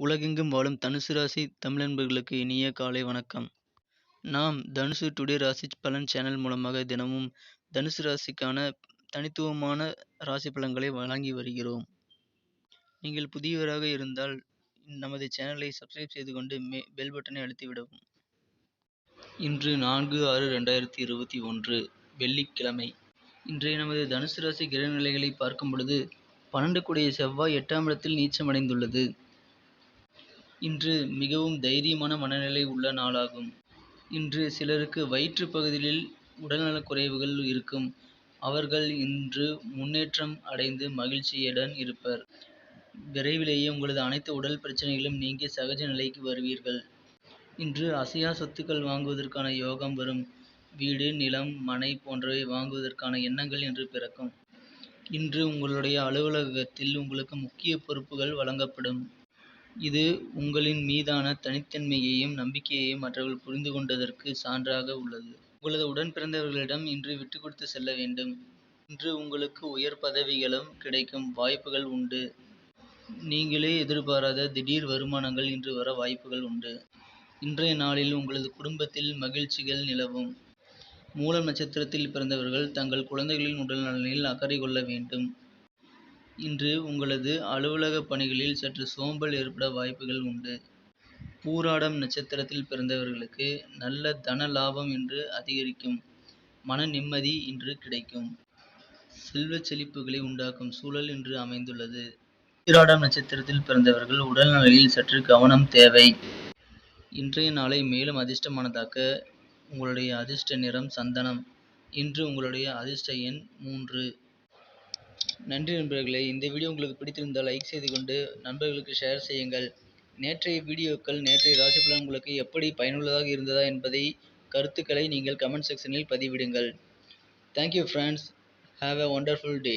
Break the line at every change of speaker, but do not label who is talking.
உலகெங்கும் வாழும் தனுசு ராசி தமிழன்பர்களுக்கு இனிய காலை வணக்கம். நாம் தனுசு டுடே ராசி பலன் சேனல் மூலமாக தினமும் தனுசு ராசிக்கான தனித்துவமான ராசி பலன்களை வழங்கி வருகிறோம். நீங்கள் புதியவராக இருந்தால் நமது சேனலை சப்ஸ்கிரைப் செய்து கொண்டு மே பெல் பட்டனை அழுத்திவிடவும் இன்று நான்கு ஆறு ரெண்டாயிரத்தி இருபத்தி ஒன்று வெள்ளிக்கிழமை. இன்றைய நமது தனுசு ராசி கிரக நிலைகளை பார்க்கும் பொழுது பன்னெண்டு கூடிய செவ்வாய் எட்டாம் இடத்தில் நீச்சமடைந்துள்ளது இன்று மிகவும் தைரியமான மனநிலை உள்ள நாளாகும். இன்று சிலருக்கு வயிற்று பகுதியில் உடல்நலக் குறைவுகள் இருக்கும். அவர்கள் இன்று முன்னேற்றம் அடைந்து மகிழ்ச்சியுடன் இருப்பர். விரைவிலேயே உங்களது அனைத்து உடல் பிரச்சனைகளும் நீங்கி சகஜ நிலைக்கு வருவீர்கள். இன்று அசையா சொத்துக்கள் வாங்குவதற்கான யோகம் வரும். வீடு நிலம் மனை போன்றவை வாங்குவதற்கான எண்ணங்கள் இன்று பிறக்கும். இன்று உங்களுடைய அலுவலகத்தில் உங்களுக்கு முக்கிய பொறுப்புகள் வழங்கப்படும். இது உங்களின் மீதான தனித்தன்மையையும் நம்பிக்கையையும் மற்றவர்கள் புரிந்து கொண்டதற்கு சான்றாக உள்ளது. உங்களது உடன் பிறந்தவர்களிடம் இன்று விட்டு கொடுத்து செல்ல வேண்டும். இன்று உங்களுக்கு உயர் பதவிகளும் கிடைக்கும் வாய்ப்புகள் உண்டு. நீங்களே எதிர்பாராத திடீர் வருமானங்கள் இன்று வர வாய்ப்புகள் உண்டு. இன்றைய நாளில் உங்களது குடும்பத்தில் மகிழ்ச்சிகள் நிலவும். மூலம் நட்சத்திரத்தில் பிறந்தவர்கள் தங்கள் குழந்தைகளின் உடல் நலனில் அக்கறை கொள்ள வேண்டும். இன்று உங்களது அலுவலக பணிகளில் சற்று சோம்பல் ஏற்பட வாய்ப்புகள் உண்டு. பூராடம் நட்சத்திரத்தில் பிறந்தவர்களுக்கு நல்ல தன லாபம் இன்று அதிகரிக்கும் மன நிம்மதி இன்று கிடைக்கும். செல்வச் செழிப்புகளை உண்டாக்கும் சூழல் இன்று அமைந்துள்ளது. உத்திராடம் நட்சத்திரத்தில் பிறந்தவர்கள் உடல் சற்று கவனம் தேவை. இன்றைய நாளை மேலும் அதிர்ஷ்டமானதாக்க உங்களுடைய அதிர்ஷ்ட நிறம் சந்தனம். இன்று உங்களுடைய அதிர்ஷ்ட எண் மூன்று. நன்றி நண்பர்களே. இந்த வீடியோ உங்களுக்கு பிடித்திருந்தால் லைக் செய்து கொண்டு நண்பர்களுக்கு ஷேர் செய்யுங்கள். நேற்றைய வீடியோக்கள் நேற்றைய ராசி பலன் உங்களுக்கு எப்படி பயனுள்ளதாக இருந்ததா என்பதை கருத்துக்களை நீங்கள் கமெண்ட் செக்ஷனில் பதிவிடுங்கள். Thank you friends have a wonderful day